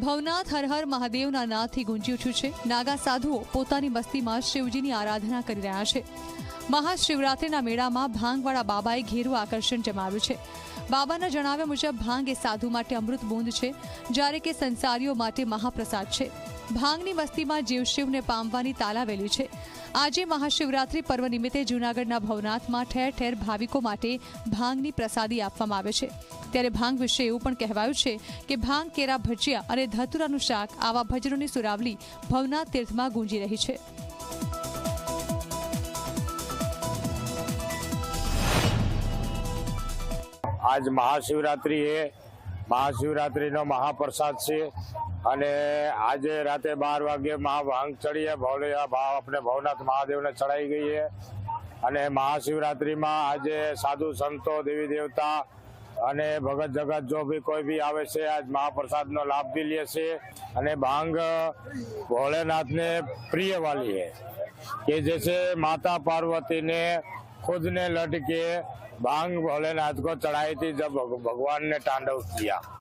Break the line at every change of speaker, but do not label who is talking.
ભવનાથ હર હર મહાદેવના નાદથી ગુંજી ઉઠ્યું છે. નાગા સાધુઓ પોતાની મસ્તીમાં શિવજીની આરાધના કરી રહ્યા છે. મહાશિવરાત્રિના મેળામાં ભાંગવાળા બાબાએ ઘેરું આકર્ષણ જમાવ્યું છે. બાબાના જણાવ્યા મુજબ ભાંગ એ સાધુ માટે અમૃત બૂંદ છે, જ્યારે કે સંસારીઓ માટે મહાપ્રસાદ છે. ભાંગની વસ્તીમાં જીવશિવને પામવાની તાલાવેલી છે. આજે મહાશિવરાત્રિ પર્વ નિમિત્તે જૂનાગઢના ભવનાથમાં ઠેર ઠેર ભાવિકો માટે ભાંગની પ્રસાદી આપવામાં આવે છે. ત્યારે ભાંગ વિશે એવું પણ કહેવાયું છે કે ભાંગ, કેરા ભજીયા અને ધતુરાનું શાક આવા ભજનોની સુરાવલી ભવનાથ તીર્થમાં ગુંજી રહી છે.
આજ મહાશિવરાત્રિ એ મહાશિવરાત્રિનો મહાપ્રસાદ છે. અને આજે રાતે બાર વાગે મહાભાંગ ચડીએ ભવલિયા ભાવ આપણે ભવનાથ મહાદેવને ચડાઈ ગઈએ. અને મહાશિવરાત્રિમાં આજે સાધુ સંતો, દેવી દેવતા અને ભગત જગત જો બી કોઈ બી આવે છે, આજ મહાપ્રસાદનો લાભ બી લે છે. અને ભાંગ ભોળેનાથને પ્રિય વાલી હે કે જે છે માતા પાર્વતીને ખુદને લટકે ભાંગ ભોલેનાથ કો ચઢાઈ હતી જબ ભગવાનને તાંડવ કિયા